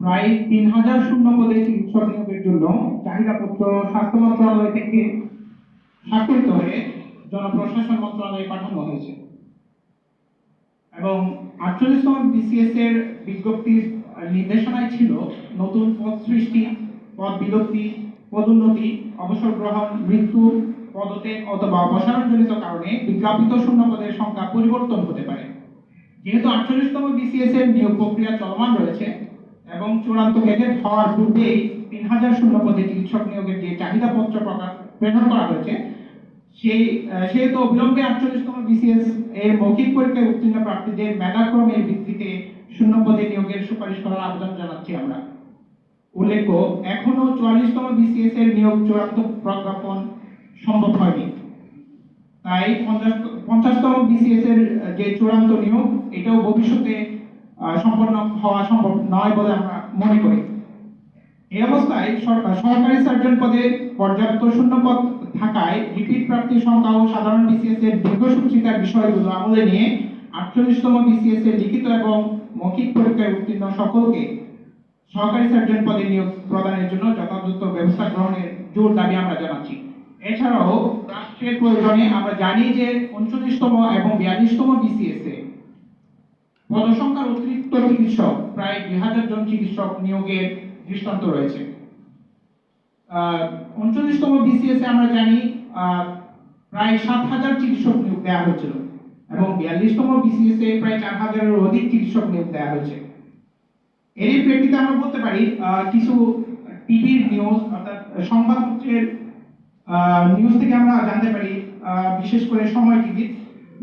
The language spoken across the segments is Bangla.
প্রায় তিন হাজার শূন্য পদে চিকিৎসক নিয়োগের জন্য চাহিদাপত্র স্বাস্থ্য মন্ত্রণালয় থেকে স্বাক্ষরিত হয়ে জনপ্রশাসন মন্ত্রণালয়ে পাঠানো হয়েছে। এবং আটচল্লিশতম বিসিএস এর বিজ্ঞপ্তির নির্দেশনায় ছিল নতুন পদ সৃষ্টি, পদ বিলুপ্তি পদোন্নতি অবসর গ্রহণ, মৃত্যু, পদত্যাগ অথবা অপসারণজনিত কারণে বিজ্ঞাপিত শূন্য পদের সংখ্যা পরিবর্তন হতে পারে। যেহেতু আটচল্লিশতম বিসিএস এর নিয়োগ প্রক্রিয়া চলমান রয়েছে এবং চূড়ান্ত গেজেট হওয়ার পূর্বেই তিন হাজার শূন্য পদে চিকিৎসক নিয়োগের যে চাহিদাপত্র প্রকাশ প্রেরণ করা হয়েছে, সেই সেহেতু অবিলম্বে আটচল্লিশতম বিসিএস এর মৌখিক পরীক্ষায় উত্তীর্ণ প্রার্থীদের মেধাক্রমের ভিত্তিতে শূন্য পদে নিয়োগের সুপারিশ করার আবেদন জানাচ্ছি আমরা। উল্লেখ্য, এখনও চুয়াল্লিশতম বিসিএস এর নিয়োগ চূড়ান্ত প্রজ্ঞাপন সম্ভব হয়নি। তাই পঞ্চাশ পঞ্চাশতম বিসিএস এর যে চূড়ান্ত নিয়োগ, এটাও ভবিষ্যতে সম্পন্ন হওয়া নয় বলে আমরা মনে করি। এই অবস্থায় সরকার সরকারি সার্জন পদে পর্যাপ্ত শূন্য পদ থাকায় রিপিট প্রাপ্তির সংখ্যা ও সাধারণ বিসিএস এর দীর্ঘসূচিতার বিষয়গুলো আমলে নিয়ে আটচল্লিশতম বিসিএস এর লিখিত এবং মৌখিক পরীক্ষায় উত্তীর্ণ সকলকে সহকারী সার্জন পদে নিয়োগ প্রদানের জন্য যথাযথ ব্যবস্থা গ্রহণের জোর দাবি আমরা জানাচ্ছি। এছাড়াও রাষ্ট্রের প্রয়োজনে আমরা জানি যে উনচল্লিশতম এবং বিয়াল্লিশতম বিসিএস এ পদসংখ্যার অতিরিক্ত চিকিৎসক, প্রায় দুই হাজার জন চিকিৎসক নিয়োগের দৃষ্টান্ত রয়েছে। উনচল্লিশতম বিসিএস আমরা জানি প্রায় সাত হাজার চিকিৎসক নিয়োগ দেওয়া হয়েছিল এবং বিয়াল্লিশতম বিসিএস এ প্রায় চার হাজারের অধিক চিকিৎসক নিয়োগ দেওয়া হয়েছে। এরই প্রেক্ষিতে আমরা বলতে পারি কিছু টিভির নিউজ অর্থাৎ সংবাদপত্রের নিউজ থেকে আমরা জানতে পারি বিশেষ করে সময় টিভি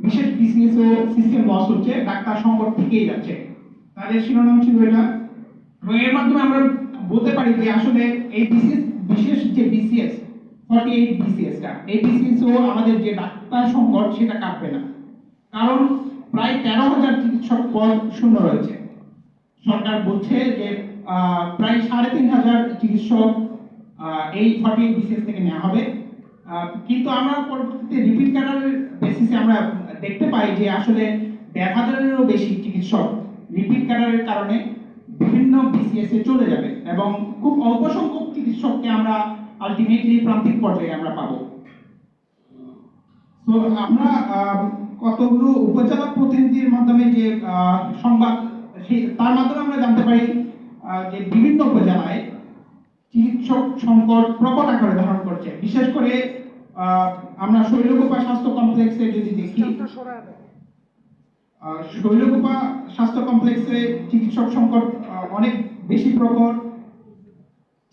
বিশেষ বিসিএস ও সিস্টেম লস হচ্ছে, ডাক্তার সংকট থেকেই যাচ্ছে। তাদের শিরোনাম ছিল এটা। এবং এর মাধ্যমে আমরা বলতে পারি যে আসলে এই বিসিএস বিশেষ যে বিসিএস ফর্টি এইট বিসিএসটা এই বিসিএস ও আমাদের যে ডাক্তার সংকট, সেটা কাটবে না। কারণ প্রায় তেরো হাজার চিকিৎসক পদ শূন্য রয়েছে। সরকার বলছে যে প্রায় সাড়ে তিন হাজার চিকিৎসক এই ফর্টি এইট বিসিএস থেকে নেওয়া হবে। কিন্তু আমরা পরবর্তীতে রিপিট ক্যাডারের বেসিসে আমরা দেখতে পাই যে আসলে দেড় হাজারেরও বেশি চিকিৎসক রিপিট ক্যাডারের কারণে বিভিন্ন বিসিএস এ চলে যাবে এবং খুব অল্প সংখ্যক চিকিৎসককে আমরা আলটিমেটলি প্রান্তিক পর্যায়ে আমরা পাবো। তো আমরা কতগুলো উপজেলা প্রতিনিধির মাধ্যমে যে সংবাদ সেই তার মাধ্যমে আমরা জানতে পারি যে বিভিন্ন উপজেলায় চিকিৎসক সংকট প্রকট আকারে ধারণ করছে। বিশেষ করে আমরা শৈলকুপা স্বাস্থ্য কমপ্লেক্সে যদি দেখি শৈলকুপা স্বাস্থ্য কমপ্লেক্সে চিকিৎসক সংকট অনেক বেশি প্রকট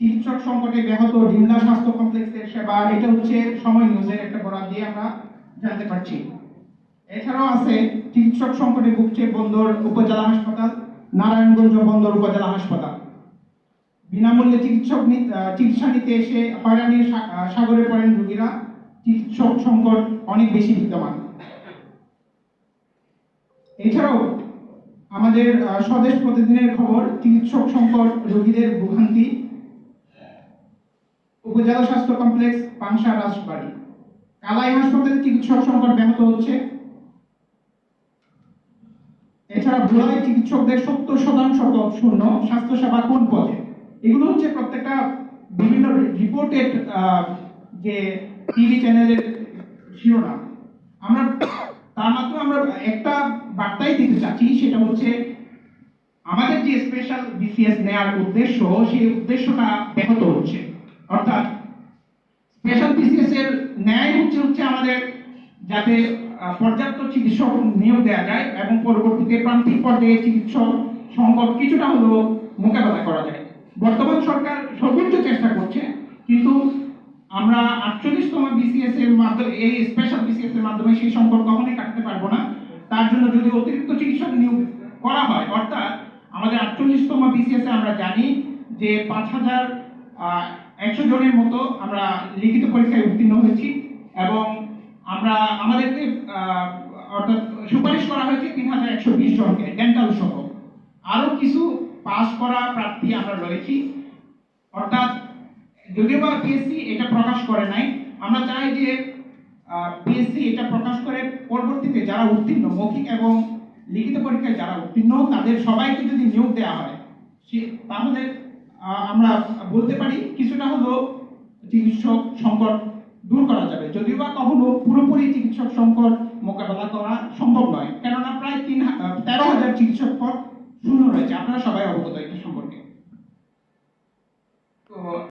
চিকিৎসক সংকটে ব্যাহত ডিমলা স্বাস্থ্য কমপ্লেক্সের সেবা এটা হচ্ছে সময় নিউজের একটা বরাদ দিয়ে আমরা জানতে পারছি। এছাড়াও আছে চিকিৎসক সংকটে ভুগছে বন্দর উপজেলা হাসপাতাল নারায়ণগঞ্জ বন্দর উপজেলা হাসপাতাল। বিনামূল্যে চিকিৎসক চিকিৎসা নিতে এসে হয়রানির সাগরে পড়েন রোগীরা। চিকিৎসক সংকট অনেক বেশি বিদ্যমান। এছাড়াও আমাদের স্বদেশ প্রতিদিনের খবর চিকিৎসক সংকট রোগীদের ভোগান্তি। উপজেলা স্বাস্থ্য কমপ্লেক্স, পাংশা রাজবাড়ি। কালাই হাসপাতালে চিকিৎসক সংকট ব্যাহত হচ্ছে। এছাড়া ভোলায় চিকিৎসকদের সত্তর শতাংশ শূন্য, স্বাস্থ্যসেবা কোন পদে? এগুলো হচ্ছে প্রত্যেকটা বিভিন্ন রিপোর্টেড যে টিভি চ্যানেলের শিরোনাম। আমরা তার মাত্র আমরা একটা বার্তাই দিতে চাচ্ছি, সেটা হচ্ছে আমাদের যে স্পেশাল বিসিএস নেওয়ার উদ্দেশ্য, সেই উদ্দেশ্যটা ব্যাহত হচ্ছে। অর্থাৎ স্পেশাল বিসিএস এর ন্যায় হচ্ছে হচ্ছে আমাদের যাতে পর্যাপ্ত চিকিৎসক নিয়োগ দেওয়া যায় এবং পরবর্তীতে প্রান্তিক পর্যায়ে চিকিৎসক সংকট কিছুটা হলেও মোকাবেলা করা যায়। বর্তমান সরকার সর্বোচ্চ চেষ্টা করছে আমরা আটচল্লিশতম বিসিএস এর মাধ্যমে, এই স্পেশাল বিসিএস এর মাধ্যমে সেই সম্পর্ক কখনোই কাটতে পারব না। তার জন্য যদি অতিরিক্ত চিকিৎসক নিয়োগ করা হয়, অর্থাৎ আমাদের আটচল্লিশতম বিসিএস এ আমরা জানি যে পাঁচ হাজার একশো জনের মতো আমরা লিখিত পরীক্ষায় উত্তীর্ণ হয়েছি এবং আমরা, আমাদেরকে অর্থাৎ সুপারিশ করা হয়েছে তিন হাজার একশো বিশ জনকে ডেন্টাল সহ। আরও কিছু পাস করা প্রার্থী আমরা রয়েছি। অর্থাৎ যদিও বা পিএসসি এটা প্রকাশ করে নাই। আমরা চাই যে পিএসসি এটা প্রকাশ করে পরবর্তীতে যারা উত্তীর্ণ, মৌখিক এবং লিখিত পরীক্ষায় যারা উত্তীর্ণ, তাদের সবাইকে যদি নিয়োগ দেওয়া হয়, সে- তাহলে আমরা বলতে পারি কিছুটা হলো চিকিৎসক সংকট দূর করা যাবে। যদিও বা কখনো পুরোপুরি চিকিৎসক সংকট মোকাবেলা করা সম্ভব নয়। কেননা প্রায় তিন, তেরো হাজার চিকিৎসক পদ শূন্য রয়েছে। আপনারা সবাই অবগত।